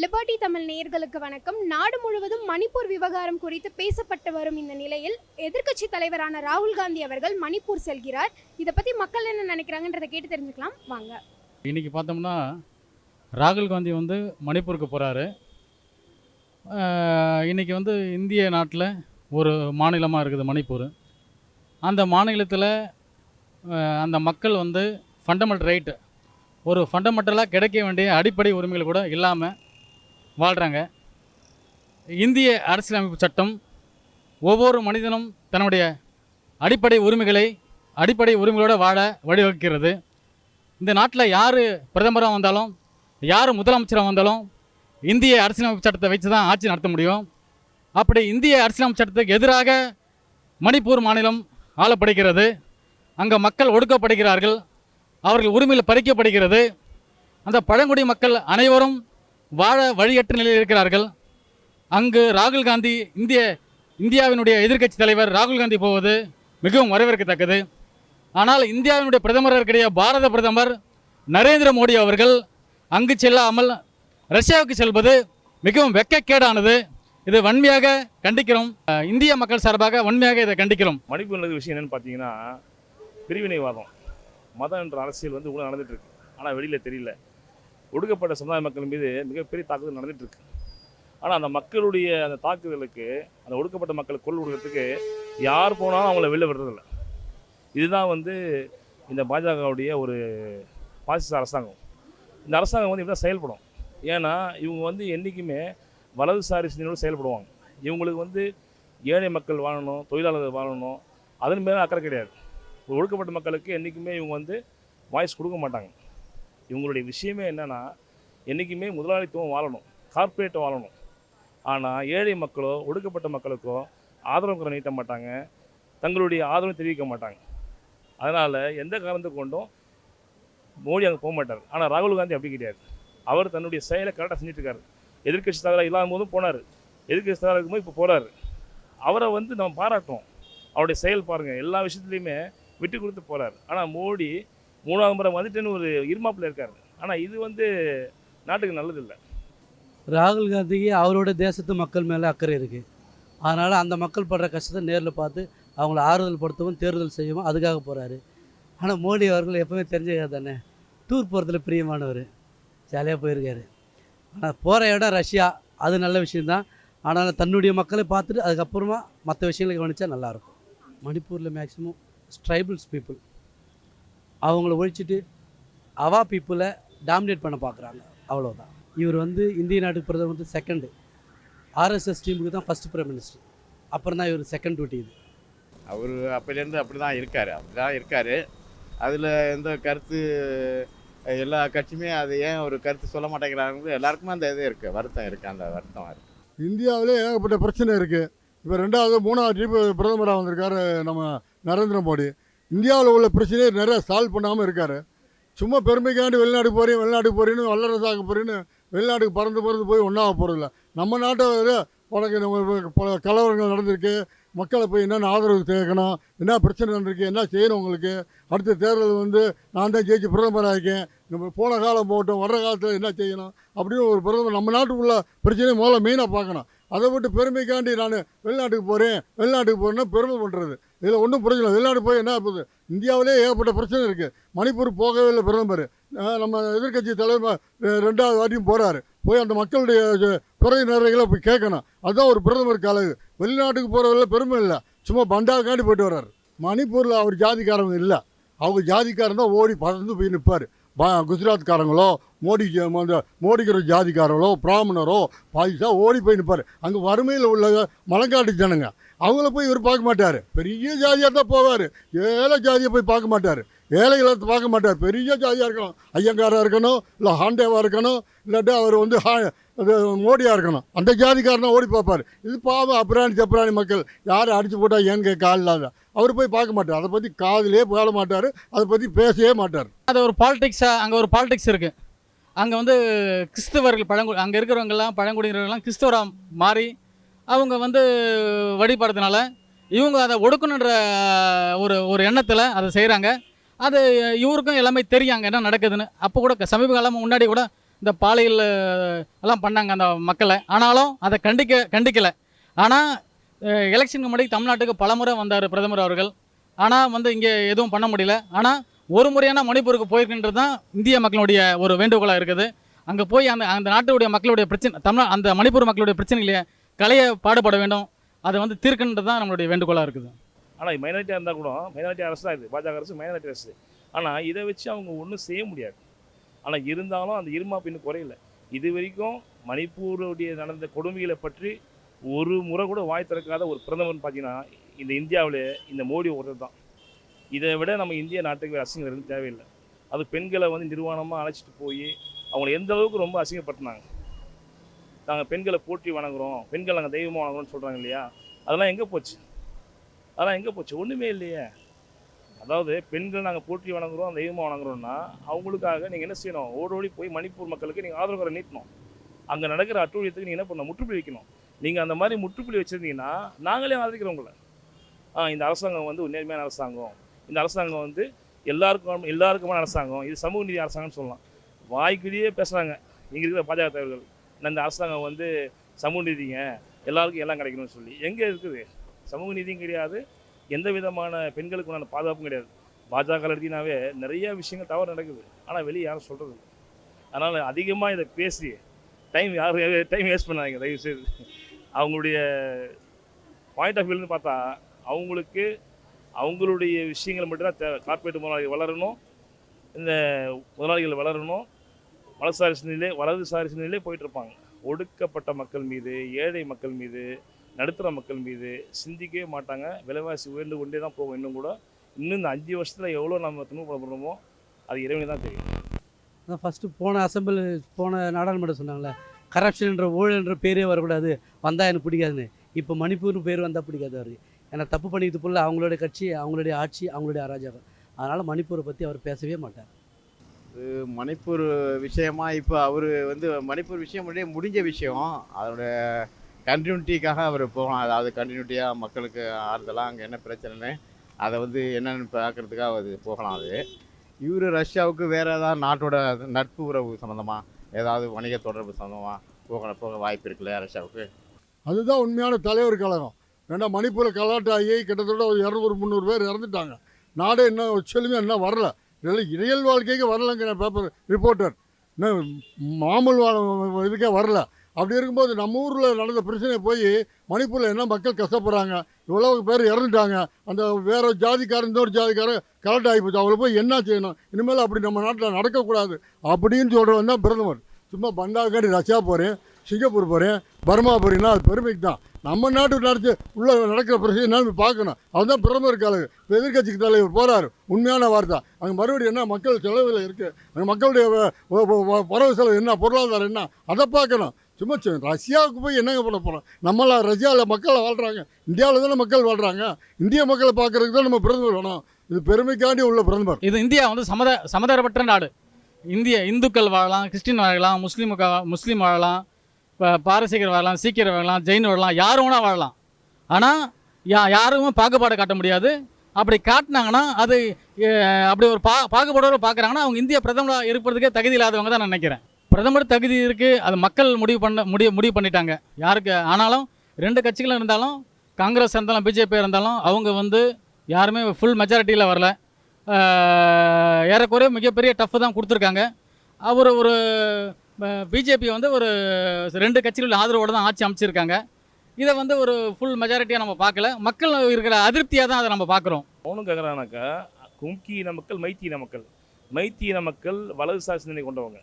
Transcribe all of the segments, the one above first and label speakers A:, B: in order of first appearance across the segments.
A: Liberty Tamil நேயர்களுக்கு வணக்கம். நாடு முழுவதும் மணிப்பூர் விவகாரம் குறித்து பேசப்பட்டு வரும் இந்த நிலையில் எதிர்க்கட்சி தலைவரான ராகுல் காந்தி அவர்கள் மணிப்பூர் செல்கிறார். இதை பத்தி மக்கள் என்ன நினைக்கிறாங்கன்றதை கேட்டு தெரிஞ்சுக்கலாம். வாங்க.
B: இன்றைக்கி பார்த்தோம்னா ராகுல் காந்தி வந்து மணிப்பூருக்கு போகிறாரு இன்றைக்கி வந்து இந்திய நாட்டில் ஒரு மாநிலமாக இருக்குது மணிப்பூர். அந்த மாநிலத்தில் அந்த மக்கள் வந்து ஃபண்டமெண்டல் ரைட்டு ஒரு ஃபண்டமெண்டலாக கிடைக்க வேண்டிய அடிப்படை உரிமைகள் கூட இல்லாமல் வாழ்கிறாங்க இந்திய அரசியலமைப்பு சட்டம் ஒவ்வொரு மனிதனும் தன்னுடைய அடிப்படை உரிமைகளை அடிப்படை உரிமைகளோடு வாழ வழிவகுக்கிறது. இந்த நாட்டில் யார் பிரதமராக வந்தாலும் யார் முதலமைச்சராக வந்தாலும் இந்திய அரசியலமைப்பு சட்டத்தை வச்சு தான் ஆட்சி நடத்த முடியும். அப்படி இந்திய அரசியலமைப்பு சட்டத்துக்கு எதிராக மணிப்பூர் மாநிலம் ஆளப்படுகிறது. அங்கே மக்கள் ஒடுக்கப்படுகிறார்கள். அவர்கள் உரிமையில் பறிக்கப்படுகிறது. அந்த பழங்குடி மக்கள் அனைவரும் வாழ வழியற்ற நிலையில் இருக்கிறார்கள். அங்கு ராகுல் காந்தி இந்திய இந்தியாவினுடைய எதிர்க்கட்சி தலைவர் ராகுல் காந்தி போவது மிகவும் வரவேற்கத்தக்கது. ஆனால் இந்தியாவினுடைய பிரதமர் இருக்கிற பாரத பிரதமர் நரேந்திர மோடி அவர்கள் அங்கு செல்லாமல் ரஷ்யாவுக்கு செல்வது மிகவும் வெக்கக்கேடானது. இது வன்மையாக கண்டிக்கிறோம். இந்திய மக்கள் சார்பாக வன்மையாக இதை கண்டிக்கிறோம்.
C: மணிப்பூரில் விஷயம் என்னன்னு பார்த்தீங்கன்னா பிரிவினைவாதம் மதம் என்ற அரசியல் வந்து உள்ள நடந்துட்டு இருக்கு. ஆனால் வெளியில் தெரியல. ஒடுக்கப்பட்ட சமுதாய மக்கள் மீது மிகப்பெரிய தாக்குதல் நடந்துட்டு இருக்கு ஆனால் அந்த மக்களுடைய அந்த தாக்குதலுக்கு அந்த ஒடுக்கப்பட்ட மக்களை கொள் விடுறதுக்கு யார் போனாலும் அவங்கள வெளில விடுறதில்ல. இதுதான் வந்து இந்த பாஜகவுடைய ஒரு பாசிச அரசாங்கம். இந்த அரசாங்கம் வந்து இப்படி தான் செயல்படும். ஏன்னா இவங்க வந்து என்றைக்குமே வலதுசாரி சிந்தனையோடு செயல்படுவாங்க. இவங்களுக்கு வந்து ஏழை மக்கள் வாழணும் தொழிலாளர்கள் வாழணும் அதன் மேலே அக்கறை கிடையாது. ஒடுக்கப்பட்ட மக்களுக்கு என்றைக்குமே இவங்க வந்து வாய்ஸ் கொடுக்க மாட்டாங்க. இவங்களுடைய விஷயமே என்னென்னா என்றைக்குமே முதலாளித்துவம் வாழணும் கார்ப்பரேட் வாழணும். ஆனால் ஏழை மக்களோ ஒடுக்கப்பட்ட மக்களுக்கோ ஆதரவு குறை நீட்ட மாட்டாங்க தங்களுடைய ஆதரவை தெரிவிக்க மாட்டாங்க. அதனால் எந்த காரணத்தை கொண்டும் மோடி அங்கே போக மாட்டார். ஆனால் ராகுல் காந்தி அப்படி கிடையாது. அவர் தன்னுடைய செயலை கரெக்டாக செஞ்சிட்ருக்காரு. எதிர்கட்சி தலைவராக இல்லாத போதும் போனார். எதிர்கட்சி தலைவராக இருக்கும்போது இப்போ போகிறாரு அவரை வந்து நம்ம பாராட்டுறோம் அவருடைய செயல் பாருங்கள் எல்லா விஷயத்துலையுமே விட்டு கொடுத்து போகிறார் ஆனால் மோடி மூணாவது முறை வந்துட்டுன்னு ஒரு இருமாப்பில் இருக்கார். ஆனால் இது வந்து நாட்டுக்கு நல்லதில்லை.
D: ராகுல் காந்திக்கு அவரோட தேசத்து மக்கள் மேலே அக்கறை இருக்குது அதனால் அந்த மக்கள் படுற கஷ்டத்தை நேரில் பார்த்து அவங்கள ஆறுதல் படுத்தவும் தேர்தல் செய்யவும் அதுக்காக போகிறாரு ஆனால் மோடி அவர்கள் எப்போவுமே தெரிஞ்சது தானே? டூர் போகிறதுல பிரியமானவர். ஜாலியாக போயிருக்காரு. ஆனால் போகிற இடம் ரஷ்யா. அது நல்ல விஷயந்தான் ஆனால் தன்னுடைய மக்களை பார்த்துட்டு அதுக்கப்புறமா மற்ற விஷயங்களை கவனித்தா நல்லாயிருக்கும் மணிப்பூரில் மேக்ஸிமம் ஸ்ட்ரைபிள்ஸ் பீப்புள் அவங்கள ஒழிச்சிட்டு அவா பீப்புளை டாமினேட் பண்ண பார்க்குறாங்க அவ்வளோதான் இவர் வந்து இந்திய நாட்டுக்கு பிரதமர் வந்து செகண்டு ஆர்எஸ்எஸ் டீமுக்கு தான் ஃபஸ்ட் பிரைம் மினிஸ்டர் அப்புறம் தான் இவர் செகண்ட் டியூட்டி இது.
E: அவர் அப்போலேருந்து அப்படி தான் இருக்கார். அப்படி தான் இருக்கார். அதில் எந்த கருத்து எல்லா கட்சியுமே அது ஏன் ஒரு கருத்து சொல்ல மாட்டேங்கிறாங்க எல்லாருக்குமே அந்த இது இருக்குது வருத்தம் இருக்குது அந்த வருத்தம் இருக்குது
F: இந்தியாவிலே ஏகப்பட்ட பிரச்சனை இருக்குது இப்போ ரெண்டாவது மூணாவது ட்ரிப் பிரதமராக வந்திருக்காரு நம்ம நரேந்திர மோடி. இந்தியாவில் உள்ள பிரச்சனையை நிறைய சால்வ் பண்ணாமல் இருக்கார். சும்மா பெருமைக்காண்டி வெளிநாட்டுக்கு போகிறேன் வெளிநாட்டுக்கு போகிறேன்னு வல்லரசாக போகிறேன்னு வெளிநாட்டுக்கு பறந்து பறந்து போய் ஒன்றாக போகிறதில்ல நம்ம நாட்டை உனக்கு நம்ம பல கலவரங்கள் நடந்திருக்கு. மக்களை போய் என்னென்ன ஆதரவு கேட்கணும் என்ன பிரச்சனை நடந்திருக்கு என்ன செய்யணும் உங்களுக்கு? அடுத்த தேர்தல் வந்து நான் தான் ஜெயிச்சு பிரதமராக இருக்கேன். நம்ம போன காலம் போகட்டும் வர்ற காலத்தில் என்ன செய்யணும்? அப்படின்னு ஒரு பிரதமர் நம்ம நாட்டுக்குள்ள பிரச்சனையை முதல்ல மெயினாக பார்க்கணும். அதை விட்டு பெருமைக்காண்டி நான் வெளிநாட்டுக்கு போகிறேன் வெளிநாட்டுக்கு போகிறேன்னா பெருமை பண்ணுறது இதில் ஒன்றும் பிரச்சனை இல்லை வெளிநாட்டு போய் என்ன ஆகுது? இந்தியாவிலே ஏகப்பட்ட பிரச்சனை இருக்குது மணிப்பூர் போகவே இல்லை பிரதமர். நம்ம எதிர்க்கட்சி தலைவர் ரெண்டாவது வாட்டியும் போகிறாரு போய் அந்த மக்களுடைய குறை நிறைகளை போய் கேட்கணும். அதுதான் ஒரு பிரதமர் கலகு வெளிநாட்டுக்கு போகிறவரில் பெருமை இல்லை. சும்மா பண்டாக்காண்டி போயிட்டு வர்றாரு. மணிப்பூரில் அவர் ஜாதிக்காரங்க இல்லை. அவங்க ஜாதிக்காரன் தான் ஓடி பறந்து போய் நிற்பார் பா குஜராத்காரங்களோ மோடி அந்த மோடிக்கிற ஜாதிக்காரங்களோ பிராமணரோ பாதிசா ஓடி போய் நிற்பார் அங்கே வறுமையில் உள்ள மலங்காட்டு ஜனங்க. அவங்கள போய் இவர் பார்க்க மாட்டார். பெரிய ஜாதியாக தான் போவார். ஏழை ஜாதியை போய் பார்க்க மாட்டார். ஏழைகளை பார்க்க மாட்டார். பெரிய ஜாதியாக இருக்கணும் ஐயங்காராக இருக்கணும் இல்லை ஹாண்டேவாக இருக்கணும். இல்லாட்டி அவர் வந்து ஹா மோடியாக இருக்கணும். அந்த ஜாதிக்காரனா ஓடி பார்ப்பார். இது பாவம் அப்ராணி சப்ராணி மக்கள். யார் அடிச்சு போட்டால் ஏன்னு கேட்க ஆள் இல்லாத. அவர் போய் பார்க்க மாட்டார். அதை பற்றி காதிலே போட மாட்டார். அதை பற்றி பேசவே மாட்டார்.
B: அது ஒரு பாலிடிக்ஸாக அங்கே ஒரு பாலிடிக்ஸ் இருக்குது அங்கே வந்து கிறிஸ்தவர்கள் பழங்குடி அங்கே இருக்கிறவங்கெல்லாம் பழங்குடியினர்கள்லாம் கிறிஸ்தவராக மாறி அவங்க வந்து வழிபடுறதுனால இவங்க அதை ஒடுக்கணுன்ற ஒரு ஒரு எண்ணத்தில் அதை செய்கிறாங்க அது இவருக்கும் எல்லாமே தெரியும் அங்கே என்ன நடக்குதுன்னு. அப்போ கூட சமீப காலமாக முன்னாடி கூட இந்த பாலியல் எல்லாம் பண்ணாங்க அந்த மக்களை. ஆனாலும் அதை கண்டிக்க கண்டிக்கலை. ஆனால் எலெக்ஷனுக்கு முன்னாடி தமிழ்நாட்டுக்கு பலமுறை வந்தார் பிரதமர் அவர்கள். ஆனால் வந்து இங்கே எதுவும் பண்ண முடியல. ஆனால் ஒரு முறையான மணிப்பூருக்கு போயிருக்கின்றது தான் இந்திய மக்களுடைய ஒரு வேண்டுகோளாக இருக்குது. அங்கே போய் அந்த அந்த நாட்டுடைய மக்களுடைய பிரச்சனை தமிழ் அந்த மணிப்பூர் மக்களுடைய பிரச்சனைகளையே கலையை பாடுபட வேண்டும். அதை வந்து தீர்க்கின்றது தான் நம்மளுடைய வேண்டுகோளாக இருக்குது.
C: ஆனால் மைனாரிட்டியாக இருந்தால் கூட மைனாரிட்டி அரசு தான் இது. பாஜக அரசு மைனாரிட்டி அரசு. ஆனால் இதை வச்சு அவங்க ஒன்றும் செய்ய முடியாது. ஆனால் இருந்தாலும் அந்த இருமாப்பு இன்னும் குறையல. இது வரைக்கும் மணிப்பூருடைய நடந்த கொடுமைகளை பற்றி ஒரு முறை கூட வாய் திறக்காத ஒரு பிரதமர்னு பார்த்தீங்கன்னா இந்த இந்தியாவில் இந்த மோடி ஒருத்தர் தான். இதை விட நம்ம இந்திய நாட்டுக்கு அசிங்கம் எதுவும் தேவையில்லை. அது பெண்களை வந்து நிர்வாணமாக அழைச்சிட்டு போய் அவங்கள எந்த அளவுக்கு ரொம்ப அசிங்கப்பட்டினாங்க நாங்கள் பெண்களை போற்றி வணங்குறோம் பெண்கள் நாங்கள் தெய்வமாக வணங்குறோம்னு சொல்கிறாங்க இல்லையா? அதெல்லாம் எங்கே போச்சு? அதெல்லாம் எங்கே போச்சு? ஒன்றுமே இல்லையே. அதாவது பெண்கள் நாங்கள் போற்றி வணங்குறோம் தெய்வமாக வணங்குறோம்னா அவங்களுக்காக நீங்கள் என்ன செய்யணும்? ஓடோடி ஓடி போய் மணிப்பூர் மக்களுக்கு நீங்கள் ஆதரவு கரை நீட்டணும். அங்கே நடக்கிற அட்டூழியத்துக்கு நீங்கள் என்ன பண்ணணும்? முற்றுப்புள்ளி வைக்கணும். நீங்கள் அந்த மாதிரி முற்றுப்புள்ளி வச்சுருந்தீங்கன்னா நாங்களே ஆதரிக்கிறோம் உங்களை. ஆ இந்த அரசாங்கம் வந்து உண்மையான நேர்மையான அரசாங்கம். இந்த அரசாங்கம் வந்து எல்லாருக்கும் எல்லாருக்குமான அரசாங்கம். இது சமூக நீதி அரசாங்கம்னு சொல்லலாம். வாய்க்குள்ளேயே பேசுகிறாங்க இங்கே இருக்கிற பாஜக தலைவர்கள். இந்த அரசாங்கம் வந்து சமூக நீதிங்க. எல்லாருக்கும் எல்லாம் கிடைக்கணும்னு சொல்லி. எங்கே இருக்குது? சமூக நீதியும் கிடையாது. எந்த விதமான பெண்களுக்கு உண்டான பாதுகாப்பும் கிடையாது. பாஜக எடுத்தீங்கன்னாவே நிறைய விஷயங்கள் தவறு நடக்குது. ஆனால் வெளியே யாரும் சொல்கிறது இல்லை. அதனால் அதிகமாக இதை பேசி டைம் யாரும் டைம் வேஸ்ட் பண்ணாதீங்க. தயவு செய்து அவங்களுடைய பாயிண்ட் ஆஃப் வியூலேருந்து பார்த்தா அவங்களுக்கு அவங்களுடைய விஷயங்கள் மட்டும்தான் தேவை. கார்பரேட் முதலாளிகள் வளரணும். இந்த முதலாளிகள் வளரணும். வலதுசாரி சிந்தனையிலே வலதுசாரி சிந்தனையிலே போயிட்டு இருப்பாங்க. ஒடுக்கப்பட்ட மக்கள் மீது ஏழை மக்கள் மீது நடுத்தர மக்கள் மீது சிந்திக்கவே மாட்டாங்க. விலைவாசி உயர்ந்து கொண்டே தான் போகும் இன்னும் கூட. இன்னும் இந்த அஞ்சு வருஷத்தில் எவ்வளோ நம்ம துன்பப்படுறோமோ அது இறைவனுக்கு தான் தெரியும்.
D: அதான் ஃபஸ்ட்டு போன அசம்பிளி போன நாடாளுமன்றம் சொன்னாங்களே கரப்ஷன்ன்ற ஊழல்ன்ற பேரே வரக்கூடாது. வந்தால் எனக்கு பிடிக்காதுன்னு. இப்போ மணிப்பூர்னு பேர் வந்தால் பிடிக்காது அவருக்கு ஏன்னா தப்பு பண்ணிக்கிட்டு புள்ள அவங்களுடைய கட்சி அவங்களுடைய ஆட்சி அவங்களுடைய அராஜகம். அதனால் மணிப்பூரை பற்றி அவர் பேசவே மாட்டார்.
E: மணிப்பூர் விஷயமா இப்போ அவர் வந்து மணிப்பூர் விஷயம் முடிஞ்ச விஷயம். அதோட கண்டினியூட்டிக்காக அவர் போகலாம். அதாவது கண்டினியூட்டியாக மக்களுக்கு ஆறுதலாக அங்கே என்ன பிரச்சனைன்னு அதை வந்து என்னென்னு பார்க்குறதுக்காக அது போகலாம் அது. இவர் ரஷ்யாவுக்கு வேறு ஏதாவது நாட்டோட நட்பு உறவு சம்மந்தமாக ஏதாவது வணிக தொடர்பு சம்மந்தமாக போக போக வாய்ப்பு இருக்குல்ல ரஷ்யாவுக்கு?
F: அதுதான் உண்மையான தலைவர் கழகம். ஏன்னா மணிப்பூரில் கலாட்டாகி கிட்டத்தட்ட ஒரு இரநூறு முந்நூறு பேர் இறந்துட்டாங்க. நாடே இன்னும் செழுமையாக இன்னும் வரல. இதெல்லாம் இயல் வாழ்க்கைக்கு வரலங்கிற பேப்பர் ரிப்போர்ட்டர் இன்னும் மாமூல் வாழ இதுக்கே வரல. அப்படி இருக்கும்போது நம்ம ஊரில் நடந்த பிரச்சனை போய் மணிப்பூரில் என்ன மக்கள் கஷ்டப்படுறாங்க? இவ்வளோ பேர் இறந்துட்டாங்க. அந்த வேறு ஜாதிக்காரன் இன்னொரு ஜாதிக்காரன் கரெக்ட் ஆகி போச்சு. அவளை போய் என்ன செய்யணும்? இனிமேல் அப்படி நம்ம நாட்டில் நடக்கக்கூடாது. அப்படின்னு சொல்கிறவன் தான் பிரதமர். சும்மா பண்டாக்காண்டி ரஷ்யா போகிறேன் சிங்கப்பூர் போகிறேன் பர்மா போகிறீங்கன்னா அது பெருமைக்கு தான். நம்ம நாட்டு நடத்து உள்ளே நடக்கிற பிரச்சனை பார்க்கணும். அதுதான் பிரதமர் காலகு இப்போ எதிர்கட்சிக்கு தலைவர் போகிறார் உண்மையான வார்த்தை. அங்கே மறுபடியும் என்ன மக்கள் செலவில் இருக்குது அங்கே மக்களுடைய வரவு செலவு என்ன? பொருளாதாரம் என்ன? அதை பார்க்கணும். சும்மா ரஷ்யாவுக்கு போய் என்னங்க பண்ண போகிறோம் நம்மளாம் ரஷ்யாவில் மக்கள் வாழ்கிறாங்க இந்தியாவில் தானே மக்கள் வாழ்கிறாங்க இந்திய மக்களை பார்க்கறதுக்கு தான் நம்ம பிரதமர் வேணும். இது பெருமைக்காண்டி உள்ள பிரதமர்.
B: இது இந்தியா வந்து சமத சமதரப்பட்ட நாடு. இந்திய இந்துக்கள் வாழலாம் கிறிஸ்டின் வாழலாம் முஸ்லீம் முஸ்லீம் வாழலாம் இப்போ பாரசீகர் வாழலாம் சீக்கியர் வாழலாம் ஜெயின் வாழலாம் யாரும் வேணால் வாழலாம். ஆனால் யா யாரும் பாகுபாடு காட்ட முடியாது. அப்படி காட்டினாங்கன்னா அது அப்படி ஒரு பா பாகுபாடோடு பார்க்குறாங்கன்னா அவங்க இந்திய பிரதமராக இருப்பதுக்கே தகுதி இல்லாதவங்க தான் நான் நினைக்கிறேன். பிரதமர் தகுதி இருக்குது அது மக்கள் முடிவு பண்ண முடிவு முடிவு பண்ணிட்டாங்க. யாருக்கு? ஆனாலும் ரெண்டு கட்சிகளும் இருந்தாலும் காங்கிரஸ் இருந்தாலும் பிஜேபி இருந்தாலும் அவங்க வந்து யாருமே ஃபுல் மெஜாரிட்டியில் வரல. ஏறக்குறைய மிகப்பெரிய டஃப் தான் கொடுத்துருக்காங்க. அவர் ஒரு பிஜேபி வந்து ஒரு ரெண்டு கட்சிகளில் ஆதரவோடு தான் ஆட்சி அமைச்சிருக்காங்க. இதை வந்து ஒரு ஃபுல் மெஜாரிட்டியாக நம்ம பார்க்கல. மக்கள் இருக்கிற அதிருப்தியாக தான் அதை நம்ம பார்க்குறோம்.
C: அவனும் கேட்குறானாக்கா கும்கி இன மக்கள் மைத்தி இன மக்கள். மைத்தி இன மக்கள் வலதுசாரி சிந்தனை கொண்டவங்க.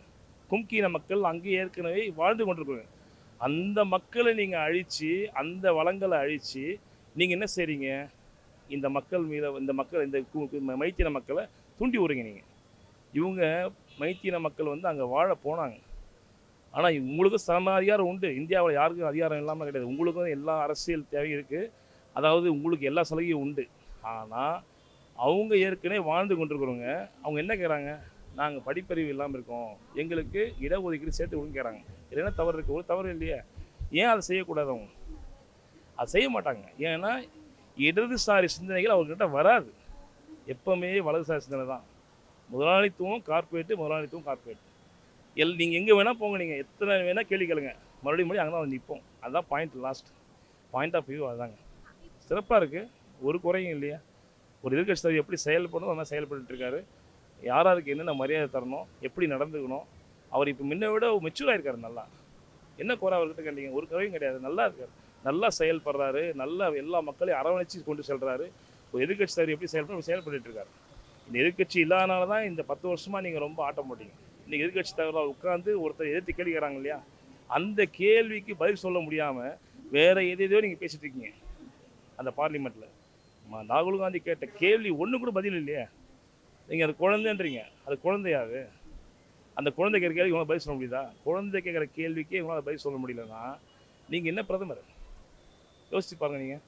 C: கும்கீன மக்கள் அங்கே ஏற்கனவே வாழ்ந்து கொண்டிருக்கிறாங்க. அந்த மக்களை நீங்கள் அழித்து அந்த வளங்களை அழித்து நீங்கள் என்ன செய்கிறீங்க இந்த மக்கள் மீத இந்த மக்கள் இந்த கு- மைத்தின மக்களை தூண்டி விடுறீங்க நீங்கள் இவங்க மைத்தின மக்கள் வந்து அங்கே வாழ போனாங்க. ஆனால் உங்களுக்கும் சம அதிகாரம் உண்டு. இந்தியாவில் யாருக்கும் அதிகாரம் இல்லாமல் கிடையாது. உங்களுக்கும் எல்லா அரசியல் தேவையும் இருக்குது அதாவது உங்களுக்கு எல்லா சலுகையும் உண்டு. ஆனால் அவங்க ஏற்கனவே வாழ்ந்து கொண்டிருக்கிறவங்க அவங்க என்ன கேட்குறாங்க நாங்கள் படிப்பறிவு இல்லாமல் இருக்கோம். எங்களுக்கு இடஒதுக்கீடு சேர்த்து கொடுங்க கேட்குறாங்க இதில் என்ன தவறு இருக்குது ஒரு தவறு இல்லையா. ஏன் அதை செய்யக்கூடாது அவங்க? அதை செய்ய மாட்டாங்க. ஏன்னா இடதுசாரி சிந்தனைகள் அவர்கிட்ட வராது. எப்பவுமே வலதுசாரி சிந்தனை தான். முதலாளித்துவம் கார்ப்பரேட்டு முதலாளித்துவம் கார்ப்பரேட் எல் நீங்கள் எங்கே வேணால் போங்க நீங்கள் எத்தனை வேணால் கேள்வி கேளுங்க. மறுபடியும் மறுபடியும் அங்கே தான் வந்து நிற்போம் அதுதான் point last point of view அதுதாங்க. சிறப்பாக இருக்குது ஒரு குறையும் இல்லையா. ஒரு எதிர்கட்சி தலைவர் எப்படி செயல்படணும் அந்த மாதிரி செயல்பட்டு இருக்காரு. யார் யாருக்கு என்னென்ன மரியாதை தரணும் எப்படி நடந்துக்கணும் அவர் இப்போ முன்ன விட மெச்சூர் ஆகிருக்காரு நல்லா. என்ன குறை அவர்கிட்ட கேட்டீங்க ஒரு குறையும் கிடையாது நல்லா இருக்கார். நல்லா செயல்படுறாரு நல்லா எல்லா மக்களையும் அரவணைச்சு கொண்டு செல்கிறாரு ஒரு எதிர்கட்சி தலைவர் எப்படி செயல்பட செயல்பட்டு இருக்காரு இந்த எதிர்கட்சி இல்லாதனால தான் இந்த பத்து வருஷமாக நீங்கள் ரொம்ப ஆட்டம் போட்டீங்க. இன்னைக்கு எதிர்கட்சி தலைவராக உட்காந்து ஒருத்தர் எதிர்த்து கேள்வி கேட்குறாங்க இல்லையா? அந்த கேள்விக்கு பதில் சொல்ல முடியாமல் வேறு எது எதையோ நீங்கள் பேசிகிட்டு இருக்கீங்க. அந்த பார்லிமெண்ட்டில் ராகுல் காந்தி கேட்ட கேள்வி ஒன்று கூட பதில் இல்லையே. நீங்கள் அது குழந்தைன்றீங்க. அது குழந்தையாது அந்த குழந்தை கேட்குற கேள்வி உங்களால் பதில் சொல்ல முடியுதா? குழந்தை கேட்குற கேள்விக்கே உங்களால் பதில் சொல்ல முடியலன்னா நீங்கள் என்ன பிரதமர்? யோசிச்சு பாருங்கள் நீங்கள்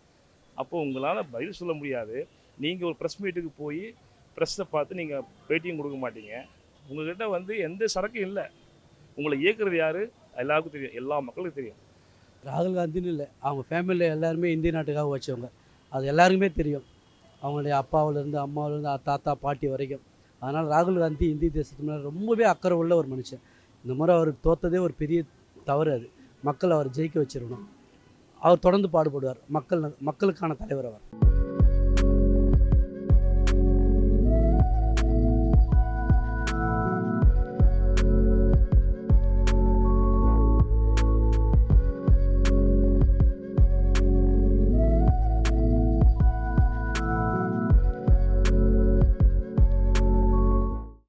C: அப்போது உங்களால் பதில் சொல்ல முடியாது. நீங்கள் ஒரு ப்ரெஸ் மீட்டுக்கு போய் ப்ரெஸ்ஸை பார்த்து நீங்கள் பேட்டியும் கொடுக்க மாட்டீங்க. உங்கள்கிட்ட வந்து எந்த சரக்கும் இல்லை. உங்களை இயக்குறது யார்? எல்லாருக்கும் தெரியும். எல்லா மக்களுக்கும் தெரியும்.
D: ராகுல் காந்தின்னு இல்லை. அவங்க ஃபேமிலியில் எல்லாருமே இந்திய நாட்டுக்காக வச்சவங்க அது எல்லாருக்குமே தெரியும். அவங்களுடைய அப்பாவிலேருந்து அம்மாவிலேருந்து தாத்தா பாட்டி வரைக்கும். அதனால் ராகுல் காந்தி இந்திய தேசத்து மேலே ரொம்பவே அக்கறை உள்ள ஒரு மனுஷன். இந்த முறை அவர் தோத்ததே ஒரு பெரிய தவறு அது. மக்கள் அவர் ஜெயிக்க வச்சிடணும் அவர் தொடர்ந்து பாடுபடுவார். மக்கள் மக்களுக்கான தலைவர் அவர்.